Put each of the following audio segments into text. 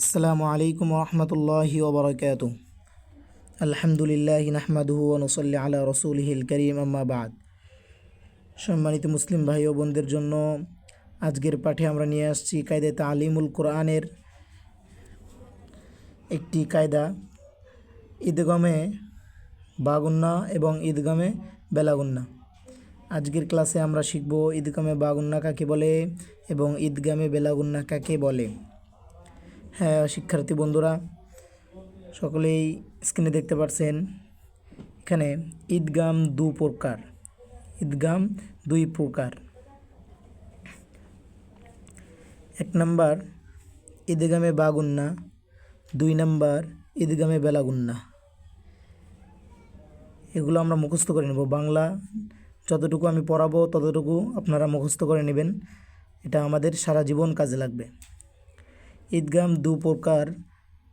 আসসালামু আলাইকুম রহমতুল্লাহি ওবরাকাত আলহামদুলিল্লাহ নাহমাদুহু অনুসল্লি আলা রসুলহিল করিম, আম্মা বাদ। সম্মানিত মুসলিম ভাই ও বোনদের জন্য আজকের পাঠে আমরা নিয়ে আসছি কায়দা তালিমুল কোরআনের একটি কায়দা। ঈদগমে বাগুন্না এবং ঈদগমে বেলাগুন্না। আজকের ক্লাসে আমরা শিখব ঈদগামে বাগুন্না কাকে বলে এবং ঈদগামে বেলাগুন্না কাকে বলে। হ্যাঁ শিক্ষার্থী বন্ধুরা, সকলেই স্ক্রিনে দেখতে পাচ্ছেন এখানে ঈদগাম দু প্রকার, ঈদগাম দুই প্রকার। এক নাম্বার, ঈদগামে বাগুন্না। দুই নাম্বার, ঈদগামে বেলাগুন্না। এগুলো আমরা মুখস্থ করে নেব। বাংলা যতটুকু আমি পড়াবো, ততটুকু আপনারা মুখস্থ করে নেবেন। এটা আমাদের সারা জীবন কাজে লাগবে। ঈদগাম দু প্রকার,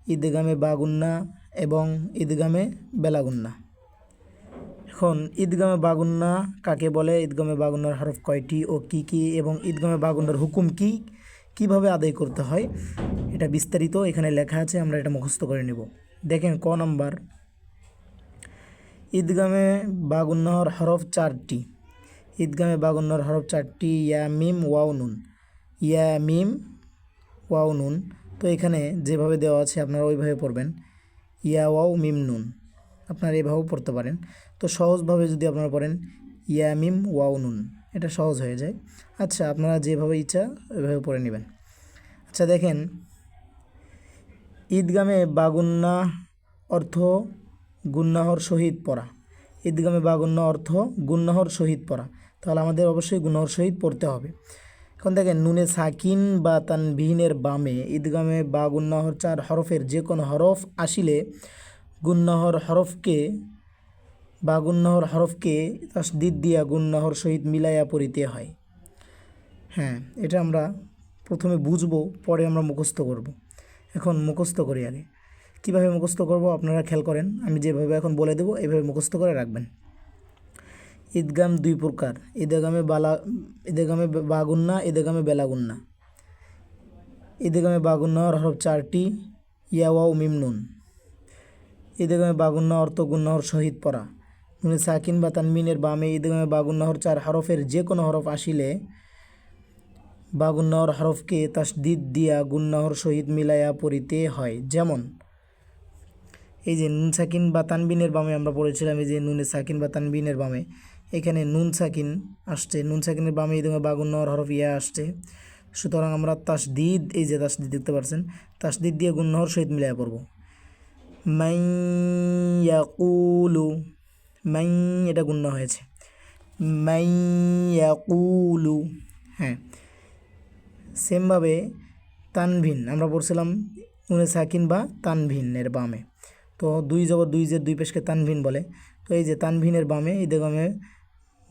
ঈদগামে বাগুন্না এবং ঈদগামে বেলাগুন্না। এখন, ঈদগামে বাগুন্না কাকে বলে? ঈদগামে বাগুন্নার হরফ কয়টি ও কি কি? এবং ঈদগামে বাগুন্নার হুকুম কি? কীভাবে আদায় করতে হয়? এটা বিস্তারিত এখানে লেখা আছে, আমরা এটা মুখস্থ করে নেব। দেখেন, ক নম্বর। ঈদগামে বাগুন্নাহর হরফ চারটি। ঈদগামে বাগুন্নার হরফ চারটি, ইয়া, মিম, ওয়াও, নুন। ইয়া, মিম ওয়াও নুন। তো এখানে যেভাবে দেওয়া আছে আপনারা ওইভাবে পড়বেন। ইয়া ওয়াও মিম নুন। আপনারা এভাবেও পড়তে পারেন। তো সহজভাবে যদি আপনারা পড়েন, ইয়া মিম ওয়াও নুন, এটা সহজ হয়ে যায়। আচ্ছা আপনারা যেভাবে ইচ্ছা ওইভাবে পড়ে নেবেন। আচ্ছা দেখেন। ঈদগামে বাগুন্না অর্থ গুন্নাহর শহীদ পড়া। ঈদগামে বাগুন্না অর্থ গুন্নাহর শহীদ পড়া। তাহলে আমাদের অবশ্যই গুন্নাহর শহীদ পড়তে হবে। এখন দেখেন নুনে সাকিন বা তানবিহীনের বামে, ঈদগামে বা গুন্নাহর চার হরফের যে কোনো হরফ আসিলে গুন্নাহর হরফকে বা গুন্নাহর হরফকে তাসদিদ দিয়া গুন্নাহর সহিত মিলাইয়া পড়িতে হয়। হ্যাঁ এটা আমরা প্রথমে বুঝব, পরে আমরা মুখস্থ করব। এখন মুখস্থ করি আগে। কীভাবে মুখস্থ করব আপনারা খেয়াল করেন, আমি যেভাবে এখন বলে দেবো, এভাবে মুখস্থ করে রাখবেন। ঈদগাম দুই প্রকার, ঈদগামে বালা, ঈদগামে বাগুন্না, ঈদগামে বেলাগুন্না। ঈদগামে বাগুন্নার হরফ চারটি ইয়াওয়াও মিমনুন ঈদগামে বাগুন্না অর্থ গুন্নাহর সহিত পড়া। নুনে সাকিন বা তানমিনের বামে ঈদগামে বাগুন্নাহর চার হরফের যে কোনো হরফ আসিলে বাগুন্নাহর হরফকে তাসদিদ দিয়া গুন্নাহর সহিত মিলাইয়া পড়িতে হয়। যেমন, এই যে নুন সাকিন বা তানবিনের বামে আমরা পড়েছিলাম, এই যে নুনে সাকিন বা তানবিনের বামে এখানে নুন সাকিন আসছে। নুন সাকিনের বামে ঈদ বাগুন্নর হরফ ইয়া আসছে। সুতরাং আমরা তাসদিদ, এই যে তাসদিদ দেখতে পাচ্ছেন তাসদিদ দিয়ে গুন্নহর সহিত মিলাই পড়ব। মাই ইয়াকুলু মাই এটা গুণ্য হয়েছে। মাই ইয়াকুলু হ্যাঁ। সেমভাবে তানভিন, আমরা পড়ছিলাম নুনে সাকিন বা তানভিনের বামে। তো দুই জবর দুই যে দুই পেশকে তানভিন বলে। তো এই যে তানভিনের বামে ঈদে গমে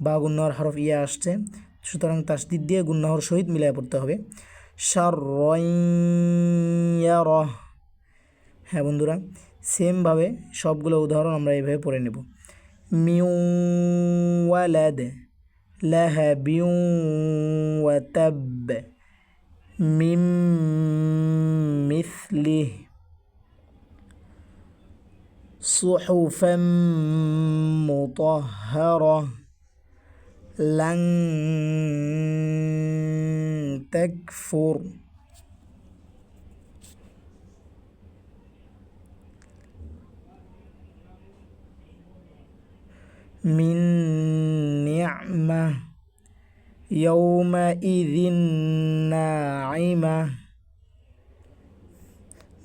বা গুন্নহর হরফ ইয়া আসছে সুতরাং তাসদিদ দিয়ে গুন্নহর সহিত মিলাই পড়তে হবে সার রহ হ্যাঁ বন্ধুরা সেমভাবে সবগুলো উদাহরণ আমরা এইভাবে পড়ে নেব মিউ ওয়ালাদ লাহ বিউ ওয়াতাব মিম মিসলিহ صحفا مطهرة لن تكفر من نعمة يومئذ ناعمة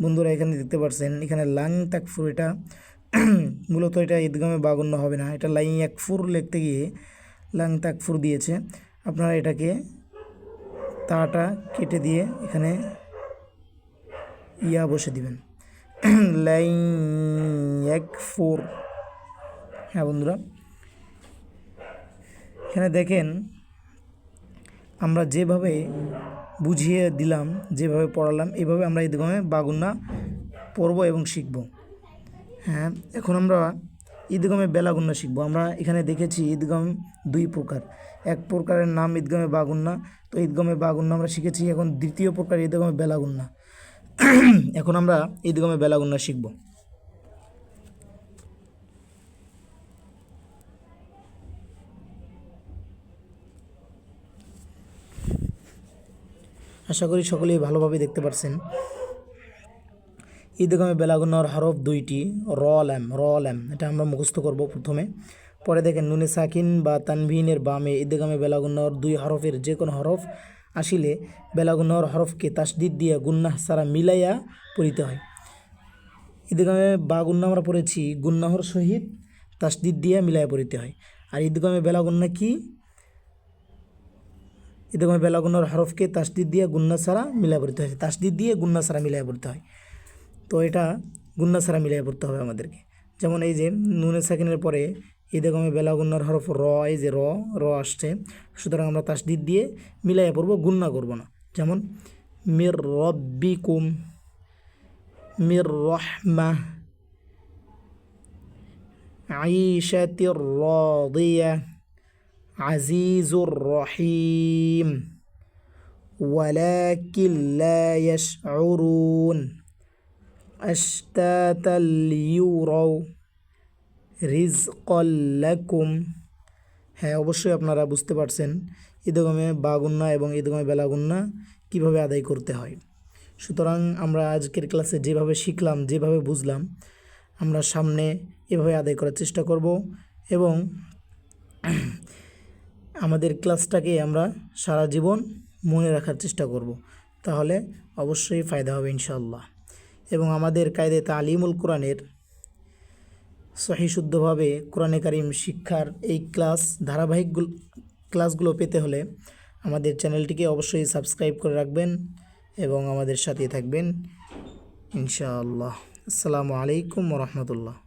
বন্ধুরা এখানে দেখতে পাচ্ছেন এখানে লাং তাকফুর এটা মূলত এটা ঈদগামে বাগন্য হবে না এটা লাইং একফুর লিখতে গিয়ে লাং তাকফুর দিয়েছে। আপনারা এটাকে তাটা কেটে দিয়ে এখানে ইয়া বসে দিবেন। লাইং একফুর হ্যাঁ বন্ধুরা। এখানে দেখেন, আমরা যেভাবে বুঝিয়ে দিলাম, যেভাবে পড়ালাম এইভাবে আমরা এই ঈদগামে বাগুন্না পড়ব এবং শিখব। হ্যাঁ এখন আমরা ঈদগামে বেলাগুন্না শিখব। আমরা এখানে দেখেছি ঈদগম দুই প্রকার। এক প্রকারের নাম ঈদগামে বাগুন্না। তো ঈদগমে বাগুন্না আমরা শিখেছি, এখন দ্বিতীয় প্রকার ঈদগামে বেলাগুন্না। এখন আমরা ঈদগমে বেলাগুন্না শিখব। আশা করি সকলেই ভালোভাবে দেখতে পারছেন। ঈদগামে বেলাগুন্নার হরফ দুইটি র ল্যাম র ল্যাম এটা আমরা মুখস্থ করব প্রথমে। পরে দেখেন নুনে সাকিন বা তানভিনের বামে ঈদগামে বেলাগুন্নার দুই হরফের যে কোনো হরফ আসিলে বেলাগুন্নার হরফকে তাসদিদ দিয়ে গুন্নাহ সারা মিলাইয়া পড়িতে হয়। ঈদগামে বা গুন্না আমরা পড়েছি, গুন্নাহর সহিত তাসদিদ দিয়ে মিলাইয়া পড়িতে হয়। আর ঈদগামে বেলাগুন্না কি? ঈদগামে বেলাগুন্নার হরফকে তাসদিদ দিয়ে গুন্না সারা মিলাইয়া পড়িতে হয়। তাসদিদ দিয়ে গুন্না সারা মিলাইয়া পড়তে হয়। তো এটা গুন্না ছাড়া মিলিয়ে পড়তে হবে আমাদেরকে যেমন এই যে নুনে সাকিনের পরে এই দেখমে বেলা গুন্নার হরফ র এই যে র র আসছে সুতরাং আমরা তাসদিদ দিয়ে মিলাইয়া পড়বো গুন্না করব না যেমন মির রব্বিকুম মির রহমা আইশাতির রাদিয়া আজিজুর রহিম ولكن لا يشعرون أشتاتا ليروا রিজকল লাকুম হ্যাঁ অবশ্যই আপনারা বুঝতে পারছেন ঈদগমে বাগুন্না এবং ঈদগমে বেলাগুন্না কিভাবে আদায় করতে হয় সুতরাং আমরা আজকের ক্লাসে যেভাবে শিখলাম যেভাবে বুঝলাম আমরা সামনে এভাবে আদায় করার চেষ্টা করব এবং আমাদের ক্লাসটাকে আমরা সারা জীবন মনে রাখার চেষ্টা করব তাহলে অবশ্যই ফায়দা হবে ইনশাল্লাহ এবং আমাদের কায়দে তালিমুল কোরআনের সহিশুদ্ধভাবে কোরআনে কারিম শিক্ষার এই ক্লাস ধারাবাহিক ক্লাসগুলো পেতে হলে আমাদের চ্যানেলটিকে অবশ্যই সাবস্ক্রাইব করে রাখবেন এবং আমাদের সাথে থাকবেন। ইনশাআল্লাহ। আসসালামু আলাইকুম রহমতুল্লাহ।